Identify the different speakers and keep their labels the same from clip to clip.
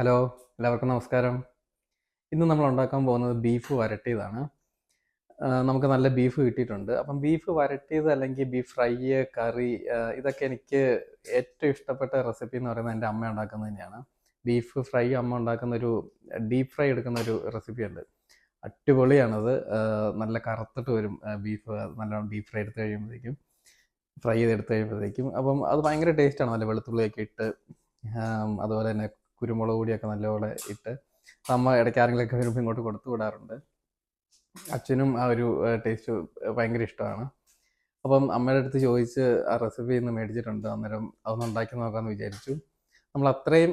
Speaker 1: Hello എല്ലാവർക്കും നമസ്കാരം. ഇന്ന് നമ്മൾ ഉണ്ടാക്കാൻ പോകുന്നത് ബീഫ് വരട്ടിയതാണ്. നമുക്ക് നല്ല ബീഫ് കിട്ടിയിട്ടുണ്ട്. അപ്പം ബീഫ് വരട്ടിയത് അല്ലെങ്കിൽ ബീഫ് ഫ്രൈ കറി ഇതൊക്കെ എനിക്ക് ഏറ്റവും ഇഷ്ടപ്പെട്ട റെസിപ്പി എന്ന് പറയുന്നത് എന്റെ അമ്മ ഉണ്ടാക്കുന്നത് തന്നെയാണ്. ബീഫ് ഫ്രൈ അമ്മ ഉണ്ടാക്കുന്ന ഒരു ഡീപ്പ് ഫ്രൈ എടുക്കുന്ന ഒരു റെസിപ്പി ഉണ്ട്. അടിപൊളിയാണത്. നല്ല കറുത്തിട്ട് വരും ബീഫ്. നല്ലോണം ഡീപ്പ് ഫ്രൈ എടുത്ത് കഴിയുമ്പോഴേക്കും ഫ്രൈ ചെയ്ത് എടുത്ത് കഴിയുമ്പോഴത്തേക്കും. അപ്പം അത് ഭയങ്കര ടേസ്റ്റാണ്. നല്ല വെളുത്തുള്ളിയൊക്കെ ഇട്ട് അതുപോലെ തന്നെ കുരുമുളക് പൊടിയൊക്കെ നല്ലപോലെ ഇട്ട് അമ്മ ഇടയ്ക്ക് ആരെങ്കിലുമൊക്കെ വരുമ്പോൾ ഇങ്ങോട്ട് കൊടുത്തു വിടാറുണ്ട്. അച്ഛനും ആ ഒരു ടേസ്റ്റ് ഭയങ്കര ഇഷ്ടമാണ്. അപ്പം അമ്മയുടെ അടുത്ത് ചോദിച്ച് ആ റെസിപ്പി ഇന്ന് മേടിച്ചിട്ടുണ്ട്. അന്നേരം അതൊന്ന് ഉണ്ടാക്കി നോക്കാമെന്ന് വിചാരിച്ചു. നമ്മൾ അത്രയും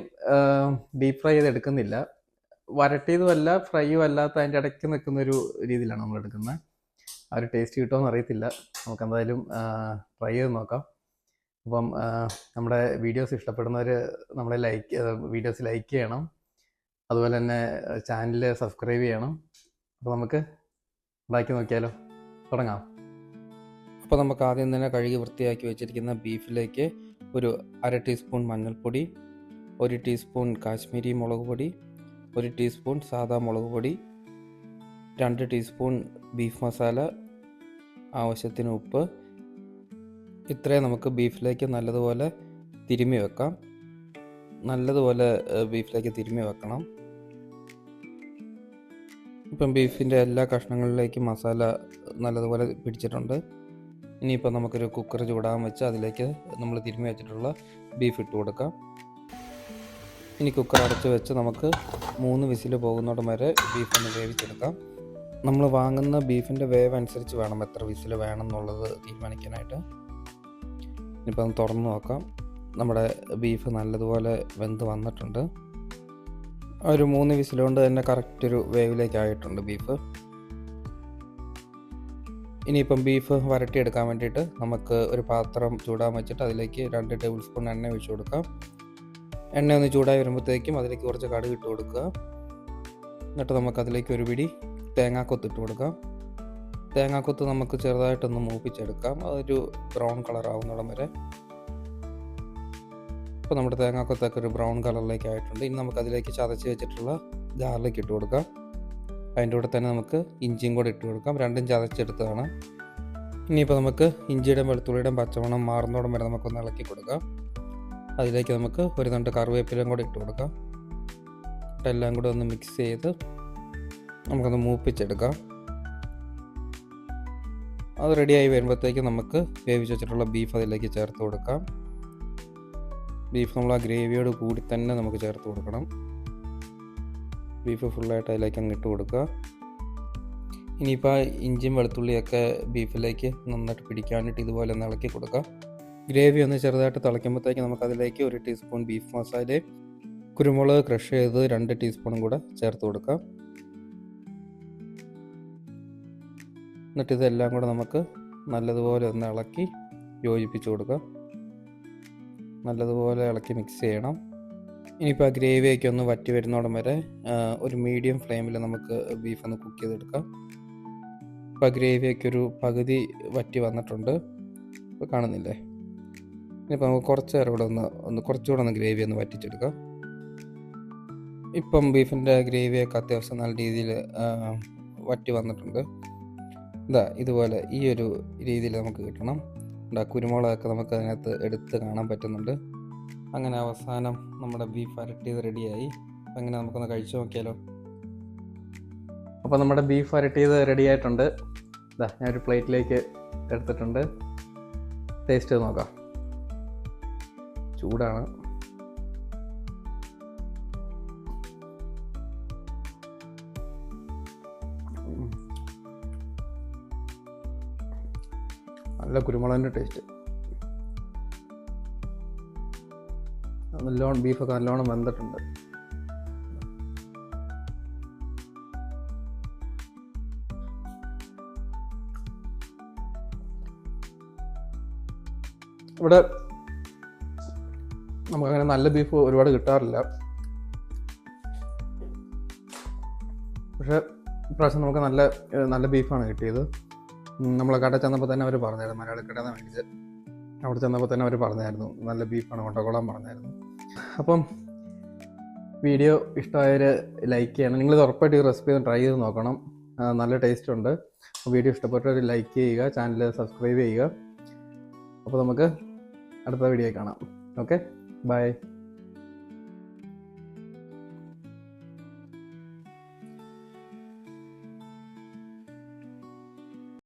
Speaker 1: ഡീപ്പ് ഫ്രൈ ചെയ്ത് എടുക്കുന്നില്ല. വരട്ടിയതുമല്ല ഫ്രൈയും അല്ലാത്ത അതിന്റെ ഇടയ്ക്ക് നിൽക്കുന്ന ഒരു രീതിയിലാണ് നമ്മൾ എടുക്കുന്നത്. ആ ഒരു ടേസ്റ്റ് കിട്ടുമോ അറിയത്തില്ല. നമുക്ക് എന്തായാലും ട്രൈ ചെയ്ത് നോക്കാം. അപ്പം നമ്മുടെ വീഡിയോസ് ഇഷ്ടപ്പെടുന്നവർ നമ്മളെ ലൈക്ക് വീഡിയോസ് ലൈക്ക് ചെയ്യണം. അതുപോലെ തന്നെ ചാനൽ സബ്സ്ക്രൈബ് ചെയ്യണം. അപ്പോൾ നമുക്ക് ഉണ്ടാക്കി നോക്കിയാലോ? തുടങ്ങാം.
Speaker 2: അപ്പോൾ നമുക്ക് ആദ്യം തന്നെ കഴുകി വൃത്തിയാക്കി വെച്ചിരിക്കുന്ന ബീഫിലേക്ക് ഒരു അര ടീസ്പൂൺ മഞ്ഞൾപ്പൊടി ഒരു ടീസ്പൂൺ കാശ്മീരി മുളക് പൊടി ഒരു ടീസ്പൂൺ സാദാ മുളക് പൊടി രണ്ട് ടീസ്പൂൺ ബീഫ് മസാല ആവശ്യത്തിന് ഉപ്പ് ഇത്രയും നമുക്ക് ബീഫിലേക്ക് നല്ലതുപോലെ തിരുമ്മി വെക്കാം. നല്ലതുപോലെ ബീഫിലേക്ക് തിരുമ്മി വെക്കണം. ഇപ്പം ബീഫിന്റെ എല്ലാ കഷ്ണങ്ങളിലേക്കും മസാല നല്ലതുപോലെ പിടിച്ചിട്ടുണ്ട്. ഇനിയിപ്പോൾ നമുക്കൊരു കുക്കർ ചൂടാൻ വെച്ച് അതിലേക്ക് നമ്മൾ തിരുമ്മി വെച്ചിട്ടുള്ള ബീഫ് ഇട്ട് കൊടുക്കാം. ഇനി കുക്കർ അടച്ച് വെച്ച് നമുക്ക് മൂന്ന് വിസിൽ പോകുന്നിടം വരെ ബീഫ് ഒന്ന് വേവിച്ചെടുക്കാം. നമ്മൾ വാങ്ങുന്ന ബീഫിന്റെ വേവ് അനുസരിച്ച് വേണം എത്ര വിസിൽ വേണം എന്നുള്ളത് തീരുമാനിക്കാനായിട്ട്. ഇനിയിപ്പോൾ ഒന്ന് തുറന്ന് നോക്കാം. നമ്മുടെ ബീഫ് നല്ലതുപോലെ വെന്ത് വന്നിട്ടുണ്ട്. ഒരു മൂന്ന് വിസിലുകൊണ്ട് തന്നെ കറക്റ്റ് ഒരു വേവിലേക്ക് ആയിട്ടുണ്ട് ബീഫ്. ഇനിയിപ്പം ബീഫ് വരട്ടിയെടുക്കാൻ വേണ്ടിയിട്ട് നമുക്ക് ഒരു പാത്രം ചൂടാൻ വെച്ചിട്ട് അതിലേക്ക് രണ്ട് ടേബിൾ സ്പൂൺ എണ്ണ ഒഴിച്ചു കൊടുക്കാം. എണ്ണ ഒന്ന് ചൂടായി വരുമ്പോഴത്തേക്കും അതിലേക്ക് കുറച്ച് കടുക് ഇട്ട് കൊടുക്കുക. എന്നിട്ട് നമുക്ക് അതിലേക്ക് ഒരു പിടി തേങ്ങാക്കൊത്തിട്ട് കൊടുക്കാം. തേങ്ങാക്കൊത്ത് നമുക്ക് ചെറുതായിട്ടൊന്ന് മൂപ്പിച്ചെടുക്കാം. അതൊരു ബ്രൗൺ കളർ ആവുന്നിടം വരെ. ഇപ്പോൾ നമ്മുടെ തേങ്ങാക്കൊത്തൊക്കെ ഒരു ബ്രൗൺ കളറിലേക്ക് ആയിട്ടുണ്ട്. ഇനി നമുക്ക് അതിലേക്ക് ചതച്ച് വെച്ചിട്ടുള്ള ഗാർലിക് ഇട്ട് കൊടുക്കാം. അതിന്റെ കൂടെ തന്നെ നമുക്ക് ഇഞ്ചിയും കൂടെ ഇട്ട് കൊടുക്കാം. രണ്ടും ചതച്ചെടുത്തതാണ്. ഇനിയിപ്പോൾ നമുക്ക് ഇഞ്ചിയുടെയും വെളുത്തുള്ളിയുടെയും പച്ചമണം മാറുന്നോടം വരെ നമുക്കൊന്ന് ഇളക്കി കൊടുക്കാം. അതിലേക്ക് നമുക്ക് ഒരു രണ്ട് കറിവേപ്പിലയും കൂടെ ഇട്ട് കൊടുക്കാം. എല്ലാം കൂടെ ഒന്ന് മിക്സ് ചെയ്ത് നമുക്കൊന്ന് മൂപ്പിച്ചെടുക്കാം. അത് റെഡിയായി വരുമ്പോഴത്തേക്ക് നമുക്ക് വേവിച്ച് വെച്ചിട്ടുള്ള ബീഫ് അതിലേക്ക് ചേർത്ത് കൊടുക്കാം. ബീഫ് നമ്മൾ ആ ഗ്രേവിയോട് കൂടി തന്നെ നമുക്ക് ചേർത്ത് കൊടുക്കണം. ബീഫ് ഫുള്ളായിട്ട് അതിലേക്ക് അങ്ങ് ഇട്ട് കൊടുക്കുക. ഇനിയിപ്പോൾ ഇഞ്ചിയും വെളുത്തുള്ളിയൊക്കെ ബീഫിലേക്ക് നന്നായിട്ട് പിടിക്കാൻ വേണ്ടിയിട്ട് ഇതുപോലെ ഒന്ന് ഇളക്കി കൊടുക്കുക. ഗ്രേവി ഒന്ന് ചെറുതായിട്ട് തിളയ്ക്കുമ്പോഴത്തേക്ക് നമുക്ക് അതിലേക്ക് ഒരു ടീസ്പൂൺ ബീഫ് മസാലയും കുരുമുളക് ക്രഷ് ചെയ്ത് രണ്ട് ടീസ്പൂണും കൂടെ ചേർത്ത് കൊടുക്കാം എന്നിട്ട് ഇതെല്ലാം കൂടെ നമുക്ക് നല്ലതുപോലെ ഒന്ന് ഇളക്കി യോജിപ്പിച്ച് കൊടുക്കാം. നല്ലതുപോലെ ഇളക്കി മിക്സ് ചെയ്യണം. ഇനിയിപ്പോൾ ആ ഗ്രേവിയൊക്കെ ഒന്ന് വറ്റി വരുന്നോടം വരെ ഒരു മീഡിയം ഫ്ലെയിമിൽ നമുക്ക് ബീഫ് ഒന്ന് കുക്ക് ചെയ്തെടുക്കാം. ഇപ്പോൾ ആ ഗ്രേവിയൊക്കെ ഒരു പകുതി വറ്റി വന്നിട്ടുണ്ട്. ഇപ്പോൾ കാണുന്നില്ലേ? ഇനിയിപ്പോൾ നമുക്ക് കുറച്ച് നേരം കൂടെ ഒന്ന് ഒന്ന് കുറച്ചുകൂടെ ഒന്ന് ഗ്രേവി ഒന്ന് വറ്റിച്ചെടുക്കാം. ഇപ്പം ബീഫിന്റെ ഗ്രേവിയൊക്കെ അത്യാവശ്യം നല്ല രീതിയിൽ വറ്റി വന്നിട്ടുണ്ട്. ഇതാ ഇതുപോലെ ഈ ഒരു രീതിയിൽ നമുക്ക് കിട്ടണം. എന്താ കുരുമുളകൊക്കെ നമുക്ക് അതിനകത്ത് എടുത്ത് കാണാൻ പറ്റുന്നുണ്ട്. അങ്ങനെ അവസാനം നമ്മുടെ ബീഫ് അരട്ടിയത് റെഡിയായി അപ്പം അങ്ങനെ നമുക്കൊന്ന് കഴിച്ചു നോക്കിയാലോ?
Speaker 1: അപ്പോൾ നമ്മുടെ ബീഫ് അരട്ടിയത് റെഡി ആയിട്ടുണ്ട്. ഇതാ ഞാൻ ഒരു പ്ലേറ്റിലേക്ക് എടുത്തിട്ടുണ്ട്. ടേസ്റ്റ് നോക്കാം. ചൂടാണ്. നല്ല കുരുമുളകിന്റെ ടേസ്റ്റ്. നല്ലോണം ബീഫൊക്കെ നല്ലോണം വെന്തിട്ടുണ്ട്. ഇവിടെ നമുക്കങ്ങനെ നല്ല ബീഫ് ഒരുപാട് കിട്ടാറില്ല. പക്ഷേ ഇപ്രാവശ്യം നമുക്ക് നല്ല നല്ല ബീഫാണ് കിട്ടിയത്. നമ്മൾ കട ചെന്നപ്പോൾ തന്നെ അവർ പറഞ്ഞായിരുന്നു മലയാളി കടയിൽ നിന്ന് മേടിച്ച് അവിടെ ചെന്നപ്പോൾ തന്നെ അവർ പറഞ്ഞായിരുന്നു നല്ല ബീഫാണ് കൊണ്ടോളാൻ പറഞ്ഞായിരുന്നു. അപ്പം വീഡിയോ ഇഷ്ടമായവർ ലൈക്ക് ചെയ്യണം. നിങ്ങൾ ഉറപ്പായിട്ട് ഈ റെസിപ്പി ഒന്ന് ട്രൈ ചെയ്ത് നോക്കണം. നല്ല ടേസ്റ്റ് ഉണ്ട്. വീഡിയോ ഇഷ്ടപ്പെട്ടവർ ലൈക്ക് ചെയ്യുക ചാനൽ സബ്സ്ക്രൈബ് ചെയ്യുക. അപ്പോൾ നമുക്ക് അടുത്ത വീഡിയോ കാണാം. Okay bye